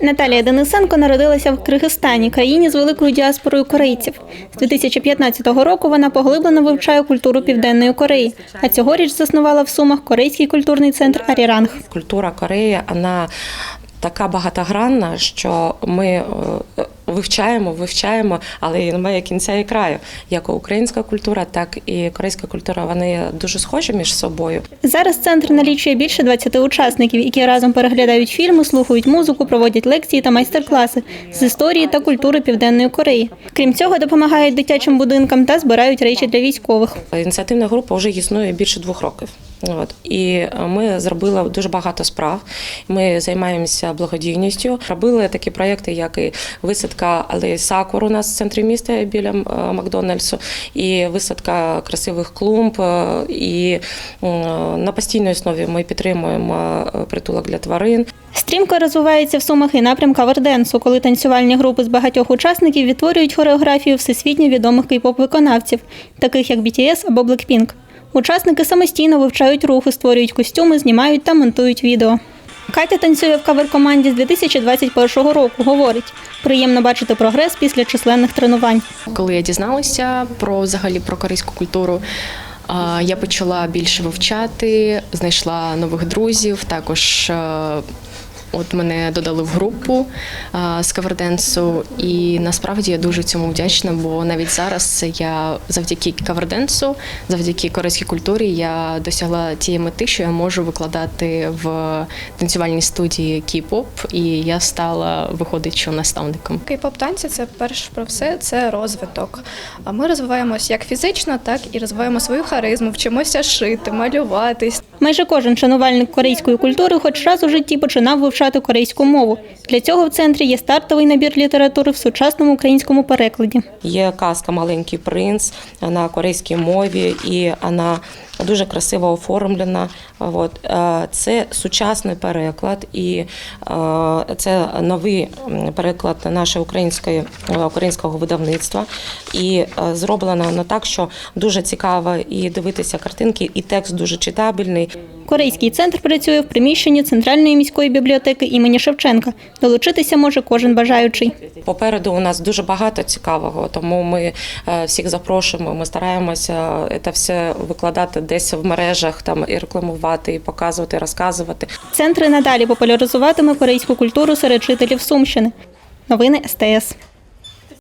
Наталія Денисенко народилася в Киргизстані, країні з великою діаспорою корейців. З 2015 року вона поглиблено вивчає культуру Південної Кореї, а цьогоріч заснувала в Сумах корейський культурний центр Аріранг. Культура Кореї вона така багатогранна, що ми е, вивчаємо, вивчаємо, але і немає кінця і краю. Як українська культура, так і корейська культура. Вони дуже схожі між собою. Зараз центр налічує більше 20 учасників, які разом переглядають фільми, слухають музику, проводять лекції та майстер-класи з історії та культури Південної Кореї. Крім цього, допомагають дитячим будинкам та збирають речі для військових. Ініціативна група вже існує більше двох років. От і ми зробили дуже багато справ. Ми займаємося благодійністю. Робили такі проекти, як і висадка алеї Сакур у нас в центрі міста біля е, Макдональдсу, і висадка красивих клумб. е, І на постійній основі ми підтримуємо е, притулок для тварин. Стрімко розвивається в сумах і напрям каверденсу, коли танцювальні групи з багатьох учасників відтворюють хореографію всесвітньо відомих кей-поп-виконавців, таких як BTS або Blackpink. Учасники самостійно вивчають рухи, створюють костюми, знімають та монтують відео. Катя танцює в кавер-команді з 2021 року. Говорить, приємно бачити прогрес після численних тренувань. Коли я дізналася про взагалі про корейську культуру, я почала більше вивчати, знайшла нових друзів. Також е, от мене додали в групу а, з каверденсу, і насправді я дуже цьому вдячна, бо навіть зараз я завдяки каверденсу, завдяки корейській культурі, я досягла тієї мети, що я можу викладати в танцювальній студії кей-поп, і я стала виходить, що наставником. Кей-поп танці це перш про все це розвиток. А ми розвиваємося як фізично, так і розвиваємо свою харизму, вчимося шити, малюватись. Майже кожен шанувальник корейської культури хоч раз у житті починав вивчати корейську мову. Для цього в центрі є стартовий набір літератури в сучасному українському перекладі. Є казка Маленький принц на корейській мові, і вона дуже красиво оформлена. От. Е, Це сучасний переклад, і е, це новий переклад нашого української, е, українського видавництва. І зроблено воно так, що дуже цікаво і дивитися картинки, і текст дуже читабельний. Корейський центр працює в приміщенні Центральної міської бібліотеки імені Шевченка. Долучитися може кожен бажаючий. Попереду у нас дуже багато цікавого, тому ми е, всіх запрошуємо. Ми стараємося це все викладати десь в мережах, там і рекламувати, і показувати, і розказувати. Центр надалі популяризуватиме корейську культуру серед жителів Сумщини. Новини СТС.